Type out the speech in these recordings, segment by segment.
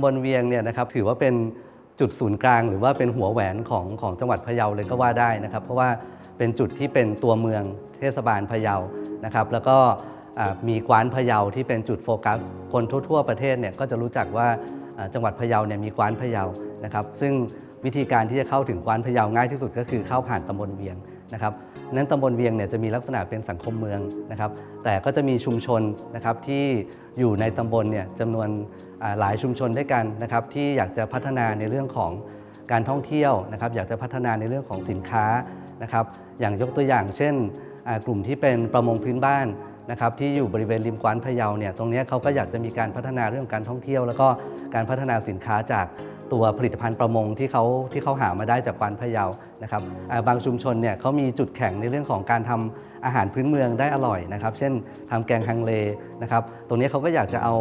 ำบลเวียงเนี่ยนะครับถือว่าเป็นจุดศูนย์กลาง หรือว่าเป็นหัวแหวนของของจังหวัดพะเยาเลยก็ว่าได้นะครับ เพราะว่าเป็นจุดที่เป็นตัวเมืองเทศบาลพะเยานะครับ แล้วก็มีกวานพะเยาที่เป็นจุดโฟกัส คนทั่ว ๆ ประเทศเนี่ยก็จะรู้จักว่าอ่าจังหวัดพะเยาเนี่ยมีกวานพะเยานะครับ ซึ่งวิธีการที่จะเข้าถึงกวานพะเยาง่ายที่สุดก็คือเข้าผ่านตำบลเวียง นะครับนั้นตำบลเวียงเนี่ยจะมีลักษณะเป็นสังคมเมืองนะครับ แต่ก็จะมีชุมชนนะครับที่อยู่ในตำบลเนี่ยจำนวนหลายชุมชนด้วยกันนะครับ ที่อยากจะพัฒนาในเรื่องของการท่องเที่ยวนะครับ อยากจะพัฒนาในเรื่องของสินค้านะครับ อย่างยกตัวอย่าง เช่นกลุ่มที่เป็นประมงพื้นบ้านนะครับที่อยู่บริเวณริมกวานพะเยาเนี่ยตรงนี้เขาก็อยากจะมีการพัฒนาเรื่องการท่องเที่ยว แล้วก็การพัฒนาสินค้าจาก ตัวผลิตภัณฑ์ประมงที่เขาที่เขาหามาได้จากกวานพะเยานะครับอ่าบางชุมชนเนี่ยเขามีจุดแข็งในเรื่องของการทำอาหารพื้นเมืองได้อร่อยนะครับ เช่นทำแกงฮังเลนะครับ ตรงนี้เขาก็อยากจะเอา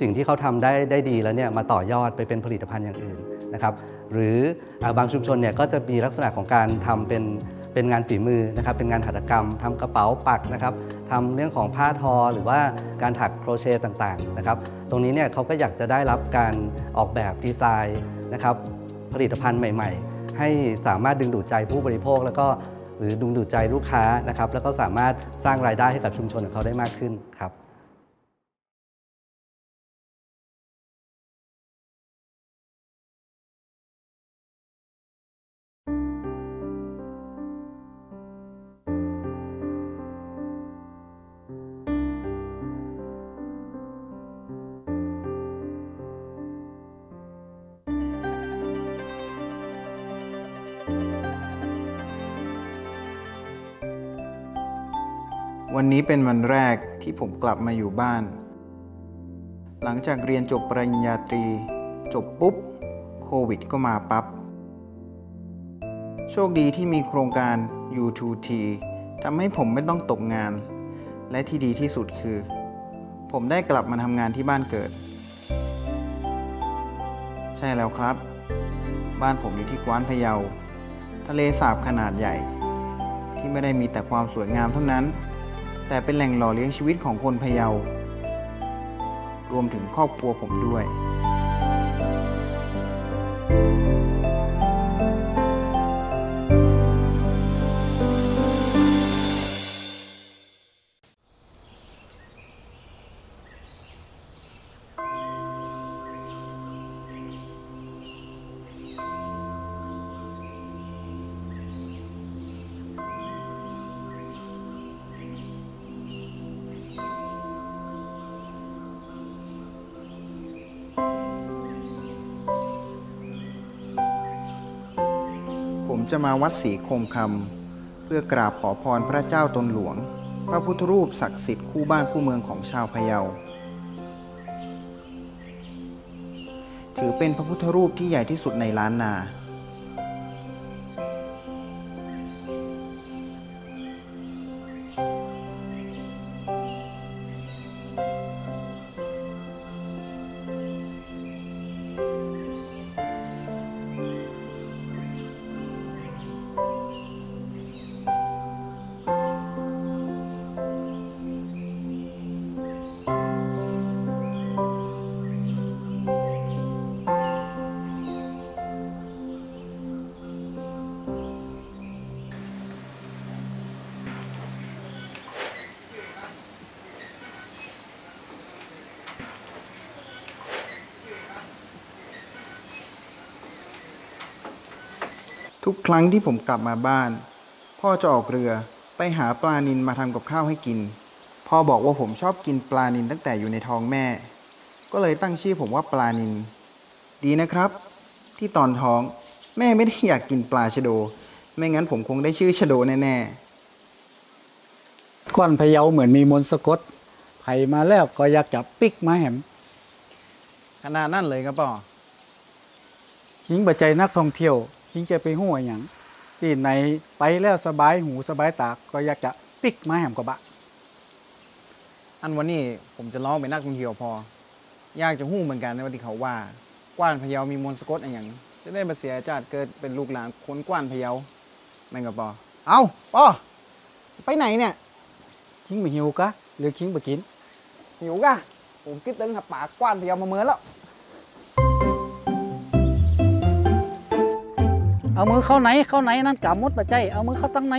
สิ่งที่เขาทำได้ได้ดีแล้วเนี่ยมาต่อยอดไปเป็นผลิตภัณฑ์อย่างอื่น นะครับหรือบางชุมชนเนี่ยก็จะมีลักษณะของการทำเป็นเป็นงานฝีมือนะครับเป็นงานหัตถกรรมทำกระเป๋าปักนะครับทำเรื่องของผ้าทอหรือว่าการถักโครเชต์ต่างๆนะครับตรงนี้เนี่ยเขาก็อยากจะได้รับการออกแบบดีไซน์นะครับผลิตภัณฑ์ใหม่ ๆ ให้สามารถดึงดูดใจผู้บริโภค แล้วก็หรือดึงดูดใจลูกค้านะครับแล้วก็สามารถสร้างรายได้ให้กับชุมชนของเขาได้มากขึ้นครับ วันนี้เป็นวันแรกที่ผมกลับมาอยู่บ้าน หลังจากเรียนจบปริญญาตรี จบปุ๊บ โควิดก็มาปับ๊บ โชคดีที่มีโครงการ U2T ทำให้ผมไม่ต้องตกงาน และที่ดีที่สุดคือ ผมได้กลับมาทำงานที่บ้านเกิด ใช่แล้วครับ บ้านผมอยู่ที่กวานพะเยา ทะเลสาบขนาดใหญ่ ที่ไม่ได้มีแต่ความสวยงามเท่านั้น แต่เป็นแหล่งหล่อเลี้ยงชีวิตของคนพะเยารวมถึงครอบครัวผมด้วย จะมาวัดศรีคมคำเพื่อกราบขอพรพระเจ้าตนหลวง พระพุทธรูปศักดิ์สิทธิ์คู่บ้านคู่เมืองของชาวพะเยา ถือเป็นพระพุทธรูปที่ใหญ่ที่สุดในล้านนา ทุกครั้งที่ผมกลับมาบ้าน พ่อจะออกเรือไปหาปลานินมาทำกับข้าวให้กิน พ่อบอกว่าผมชอบกินปลานินตั้งแต่อยู่ในท้องแม่ ก็เลยตั้งชื่อผมว่าปลานิน ดีนะครับ ที่ตอนท้องแม่ไม่ได้อยากกินปลาชะโด ไม่งั้นผมคงได้ชื่อชะโดแน่ๆก้อนพะเยาเหมือนมีมนต์สะกดไผมาแล้วก็อยากจะปิกมาแหมขนาดนั่นเลยครับป่อหิงบัจใจนักท่องเที่ยว หิงจะไปหัวอย่างที่ไหนไปแล้วสบายหูสบายตาก็อยากจะปิกมาแหมกว่าบะ อันวันนี้ผมจะร้องเป็นนักท่องเที่ยวพอ อยากจะหู้เหมือนกันในวันที่เขาว่ากว้านพะเยามีมนต์สะกดอะไรอย่างจะได้มาเสียจาติเกิดเป็นลูกหลานคนกว้านพะเยาแม่งกับปอ เอาปอไปไหนเนี่ยหิงไปหิวกะหรือหิงไปกินหิวกะผมคิดถึงหับปากกว้านพะเยามาเมือแล้ว เอามือเข้าไหนเข้าไหนนั่นกำมดปะใจ เอามือเข้าตั้งไหน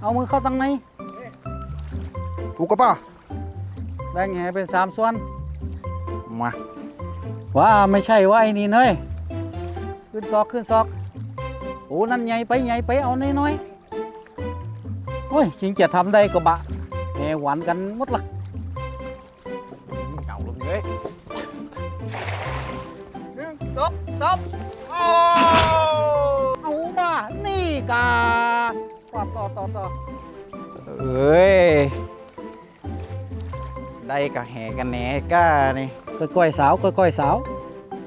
เอามือเข้าตั้งไหนถูกก็ป่ะแบ่งแหเป็นสามส่วน มาว่าไม่ใช่ว่าไอ้นี่เนยขึ้นซอกขึ้นซอกโอ้นั่นใหญ่ไปใหญ่ไปเอาน้อยๆโอ้ยจริงจะทำได้ก็บะแหหวานกันหมดละเก่าลงเลยหนึ่งสองสามโอ้เอาว่านี่ กาต่อต่อต่อต่อเอ้ยได้กะแหกันแหนก้านี่ก้อยๆสาวก้อยๆสาว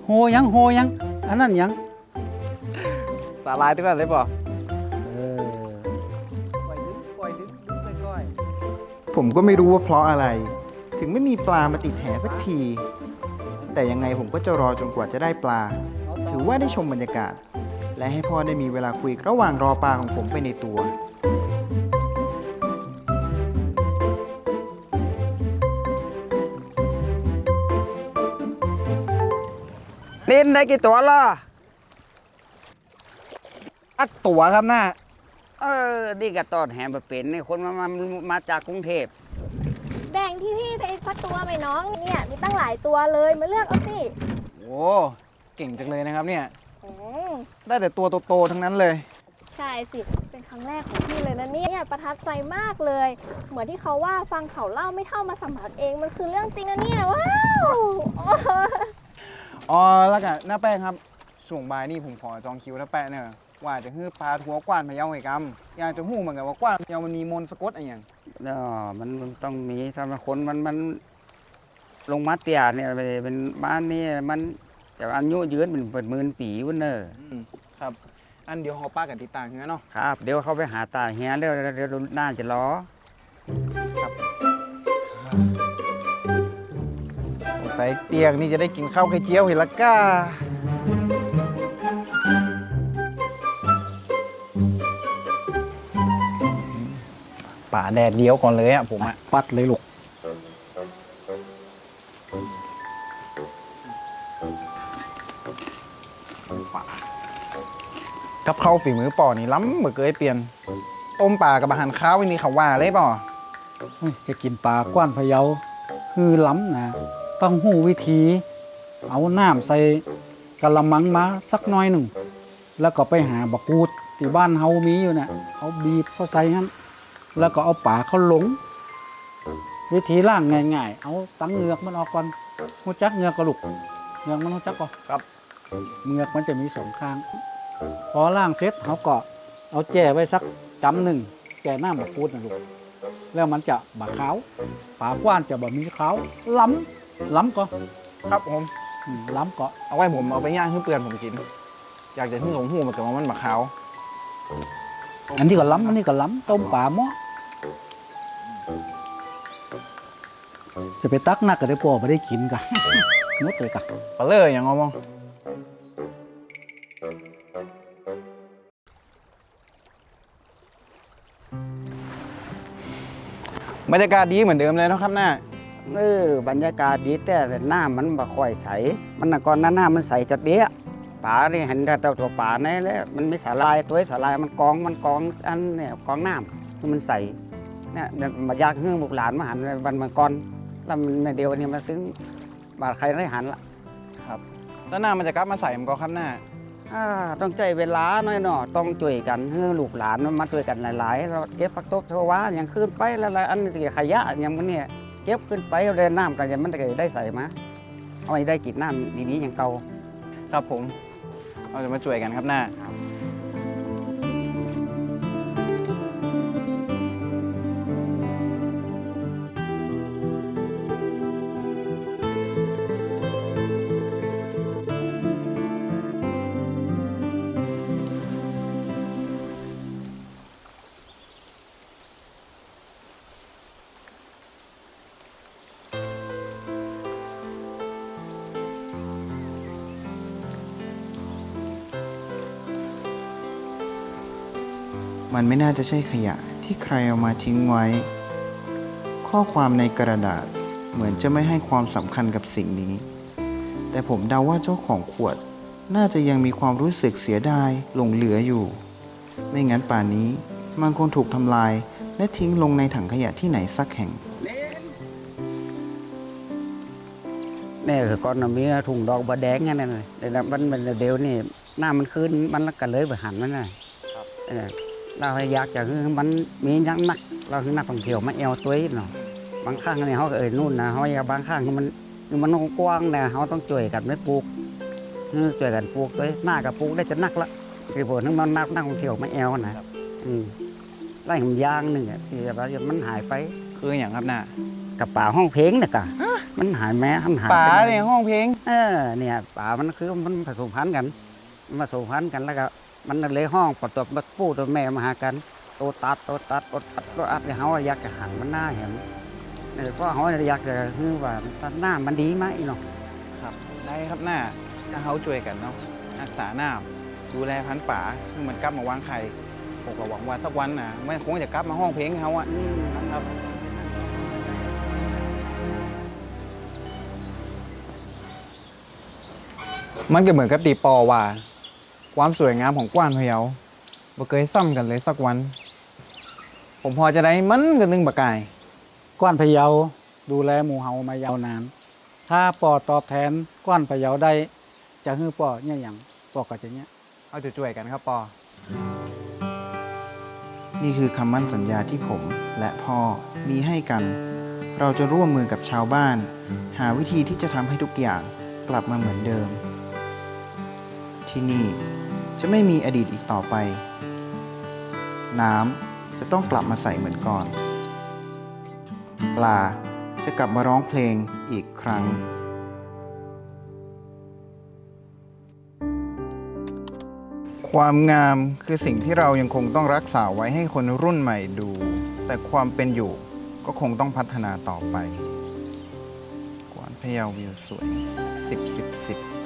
โหยังโหยังอันนั้นยังสาลายที่นั่นเลยป่ะเออก้อยดึงก้อยดึงดึงก้อยผมก็ไม่รู้ว่าเพราะอะไร ถึงไม่มีปลามาติดแหสักที แต่ยังไงผมก็จะรอจนกว่าจะได้ปลาๆถือว่าได้ชมบรรยากาศ และให้พ่อได้มีเวลาคุยระหว่างรอปลาของผมไปในตัวลินได้กี่ตัวล่ะอัดตัวครับหน้าเออนี่ก็ตอนแหมบ่เป็นนี่คนมามามาจากกรุงเทพแบ่งที่พี่ไปสักตัวไหมน้องเนี่ยมีตั้งหลายตัวเลยมาเลือกเอาสิ โอ้เก่งจังเลยนะครับเนี่ยอืม ได้แต่ตัวโตๆทั้งนั้นเลย ใช่สิ เป็นครั้งแรกของพี่เลยนะเนี่ยประทับใจมากเลย เหมือนที่เขาว่าฟังเขาเล่าไม่เท่ามาสัมผัสเองมันคือเรื่องจริงนะเนี่ยว้าวโอ้อ๋อแล้วกันหน้าแป้งครับช่วงบ่ายนี่ผมขอจองคิวหน้าแป้งเนี่ยว่าจะฮื้อปลาทัวกว้านพะเยาให้กำอยากจะหู้เหมือนกันว่ากว้านพะเยามันมีมนต์สะกดอะไรอย่างเออมันมันต้องมีถ้ามันคนมันมันลงมาเตียเนี่ยเป็นบ้านนี่มัน จะอายุยืนเป็นเป็นหมื่นปีวันเนออืมครับ อันเดียวหอป้ากันติดตามกันเนาะครับ เดี๋ยวเขาไปหาตาเฮียเดี๋ยวเดี๋ยวเดี๋ยวน่าจะรอสงสัยเตียงนี่จะได้กินข้าวไข่เจียวเห็นละก้าป่าแดดเดียวก่อนเลยอะผมอะปัดเลยลูก กับข้าวฝีมือป่อนี่ล้ำเหมือนเคยเปลี่ยนต้มป่ากับอาหารข้าววันนี้เขาว่าเลยป่อเฮ้ยจะกินปลากว้านพะเยาคือล้ำนะต้องหู้วิธี เอาน้ำใส่กะละมังมาสักหน้อยหนึ่ง แล้วก็ไปหาบักกูดที่บ้านเฮามีอยู่เนี่ยเอาบีบเข้าใส่งั้นแล้วก็เอาป่าเขาหลง วิธีล่างง่ายๆ เอาตั้งเหงือกมันออกก่อนหูจักเหงือกกระลุกเหงือกมันหูจักก่อนครับเหงือกมันจะมีสองข้าง พอล่างเสร็จเขาก็เอาแจ่ไว้สักจำหนึ่งแก่หน้าบักกูดนะลูกแล้วมันจะบะขาวปากว้านจะบะมีขาวล้ำล้ำก็ครับผมอืมล้ำก็เอาไว้ผมเอาไปย่างให้เปื่อนผมกิน อยากจะให้ผมหูเหมือนกับว่ามันหมักขาวอันนี้ก็ล้ำอันนี้ก็ล้ำต้มป่าหม้อจะไปตักนักก็ได้ปอไม่ได้กินกัน หมดเลยกัน ปลาเลออย่างงอมอง บรรยากาศดีเหมือนเดิมเลยเนาะครับหน้าเออบรรยากาศดีแต่หน้ามันบ่ค่อยใส มันน่ะก่อนหน้าหน้ามันใสจัดเดี้ยป่านี่เห็นแต่ตัวป่าในแล้วมันมีสาลายตัวสาลายมันกองมันกองอันเนี่ยกองน้ำที่มันใสเนี่ยเดี๋ยวมาอยากให้บุกหลานมาหันวันมันก่อนแล้วมันไม่เดียวนี่มันถึงบาดใครได้หันละแล้วหน้ามันจะกลับมาใส่มันก็ครับหน้าอ่า ต้องใจเวลาหน่อยหน่อต้องช่วยกันเฮือลูกหลานมาช่วยกันหลายๆเราเก็บผักตบชวาอย่างขึ้นไปแล้วอันนี้ขยะอย่างมันเนี่ยเก็บขึ้นไปเรียนน้ำกันอย่างมันจะได้ใส่มาเอาไปได้กินน้ำดีๆอย่างเก่าครับผมเราจะมาช่วยกันครับหน้า มันไม่น่าจะใช่ขยะที่ใครเอามาทิ้งไว้ ข้อความในกระดาษเหมือนจะไม่ให้ความสำคัญกับสิ่งนี้ แต่ผมเดาว่าเจ้าของขวด น่าจะยังมีความรู้สึกเสียดายหลงเหลืออยู่ ไม่งั้นป่านนี้มันคงถูกทำลายและทิ้งลงในถังขยะที่ไหนสักแห่ง นี่คือก้อนน้ำมีถุงดอกบะแดงนั่นน่ะแต่ละมันมันเดี๋ยวนี่หน้ามันขึ้นมันก็เลยไปหันมันน่ะ เออเราอยากจะให้มันมีนักนักเราคือนักท่องเที่ยวมาแอวตัวเนาะบางครั้งเนี่ยเขาก็เอ่ยนู่นนะเขาอยากบางครั้งมันมันกว้างนะเขาต้องช่วยกันไม่ปลูกเออช่วยกันปลูกด้วยหน้ากับปลูกได้จะนักละคือผลนึงมันนักนักท่องเที่ยวมาแอวนะอืมไร่ของยางหนึ่งอะที่แบบมันหายไปคืออย่างครับน่ะกับป่าห้องเพลงเนี่ยกะมันหายแม้มันหายป๋าไปในห้องเพลงเออเนี่ยป่ามันคือมันผสมพันธุ์กันมันผสมพันธุ์กันแล้วก็ มันเลยห้องปะตัวมาปูตัวแม่มาหากันโตตัดโตตัดโตตัดโตอัดเนี่ยเขาอยากจะหันมันหน้าเห็นเออเพราะเขาอยากจะคือว่าตัดหน้ามันดีไหมเนาะครับได้ครับหน้าถ้าเขาช่วยกันเนาะรักษาหน้าดูแลพันธุ์ป่าคือมันกลับมาวางไข่ผมก็หวังว่าสักวันนะมันคงจะกลับมาห้องเพลงเขาอะอืมครับมันก็เหมือนกับตีปอว่า ความสวยงามของกว้านพะเยาบ่เคยซ้ำกันเลยสักวัน ผมพอจะได้มันกันนึงบะกาย กว้านพะเยาดูแลหมู่เฮามายาวนาน ถ้าปอตอบแทนกว้านพะเยาได้ จะฮื้อปอเนี่ยอย่างปอก็จะเนี่ยเอาจะช่วยกันครับปอ นี่คือคำมั่นสัญญาที่ผมและพ่อมีให้กัน เราจะร่วมมือกับชาวบ้าน หาวิธีที่จะทำให้ทุกอย่างกลับมาเหมือนเดิม ที่นี่ จะไม่มีอดีตอีกต่อไป น้ำจะต้องกลับมาใสเหมือนก่อน ปลาจะกลับมาร้องเพลงอีกครั้ง ความงามคือสิ่งที่เรายังคงต้องรักษาไว้ให้คนรุ่นใหม่ดู แต่ความเป็นอยู่ก็คงต้องพัฒนาต่อไป กวานพะเยาวิวสวย 10 10 10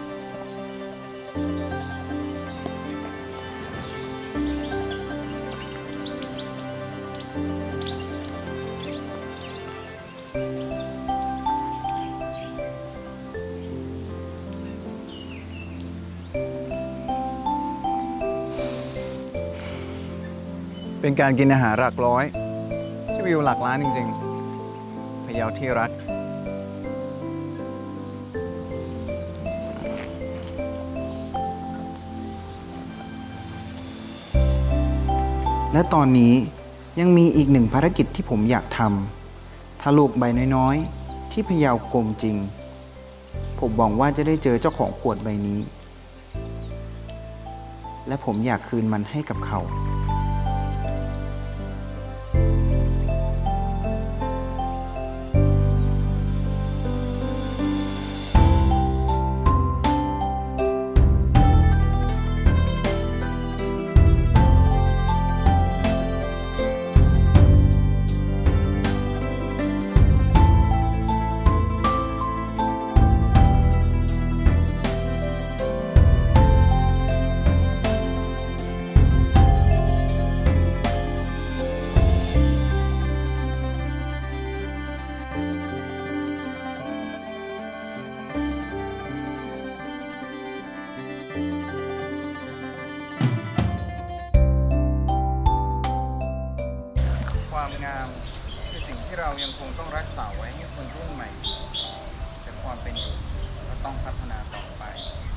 เป็นการกินอาหารหลักร้อย ที่วิวหลักล้านจริงๆพะเยาที่รัก และตอนนี้ยังมีอีกหนึ่งภารกิจที่ผมอยากทำถ้าลูกใบน้อยๆ ที่พะเยากลมจริง ผมหวังว่าจะได้เจอเจ้าของขวดใบนี้ และผมอยากคืนมันให้กับเขา เรายังคงต้องรักษาไว้ให้คนรุ่นใหม่แต่ความเป็นอยู่ก็ต้องพัฒนาต่อไป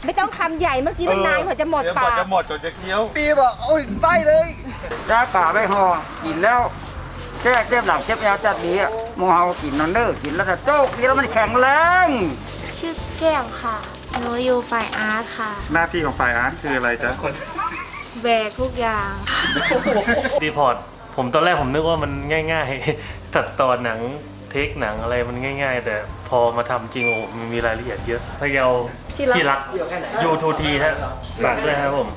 ไม่ต้องคำใหญ่เมื่อกี้มันนานกว่าจะหมดเดี๋ยวปากว่าจะหมดจนจะเคี้ยวปีบอกโอ้ยไส้เลยจ้าป่าไปห่อกินแล้วแก้เจ็บหลังเจ็บแอวจัดดีอะหมูเฮากินนอนเด้อกินแล้วก็โจ๊กกินแล้วมันแข็งแรงชื่อแก้มค่ะหนูอยู่ฝ่ายอาร์ตค่ะ หน้าที่ของฝ่ายอาร์ตคืออะไรจ๊ะแบกทุกอย่าง รีพอร์ตผมตอนแรกผมนึกว่ามันง่าย ๆ ตัดต่อหนังเทคหนังอะไรมันง่าย ๆ แต่พอมาทำจริงโอ้โหมันมีรายละเอียดเยอะพะเยาที่รักยูทูทีฮะฝากด้วยครับผม